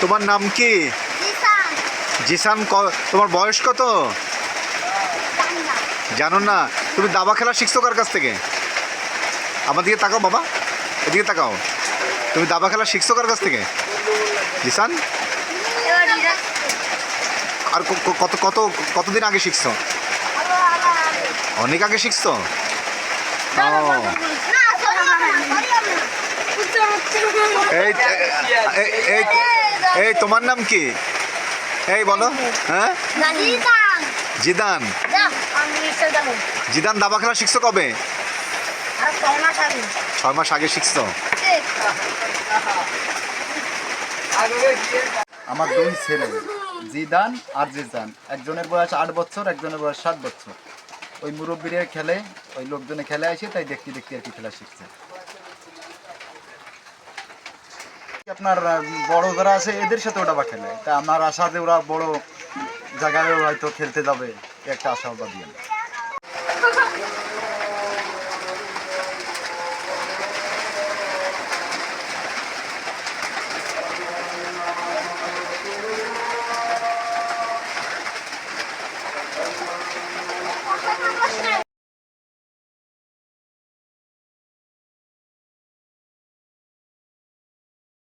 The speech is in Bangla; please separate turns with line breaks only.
তোমার নাম কি? জিসান। তোমার বয়স কত? জানো না। তুমি দাবা খেলা শিখছো কার কাছ থেকে? আমার দিকে তাকাও বাবা। এদিকে তাকাও। তুমি দাবা খেলা শিখছো কার কাছ থেকে? জিসান? আর কত কত কতদিন আগে শিখছো? অনেক আগে শিখছো? এই তোমার নাম কি? এই, বলো হ্যাঁ? জিদান। জিদান, দাবা খেলা শিখছো কবে? ছয় মাস আগে শিখছো।
আমার দুই ছেলে, জিদান আর জিদান একজনের বয়স আট বছর, একজনের বয়স সাত বছর। ওই মুরব্বীরে খেলে, ওই লোকজনে খেলে আসে, তাই দেখতে দেখতে আর কি খেলা শিখছে। আপনার বড় যারা আছে, এদের সাথে ওটা বা খেলে। তা আমার আশা যে ওরা বড় জায়গায় হয়তো খেলতে যাবে, একটা আশা ওটা
Thank you.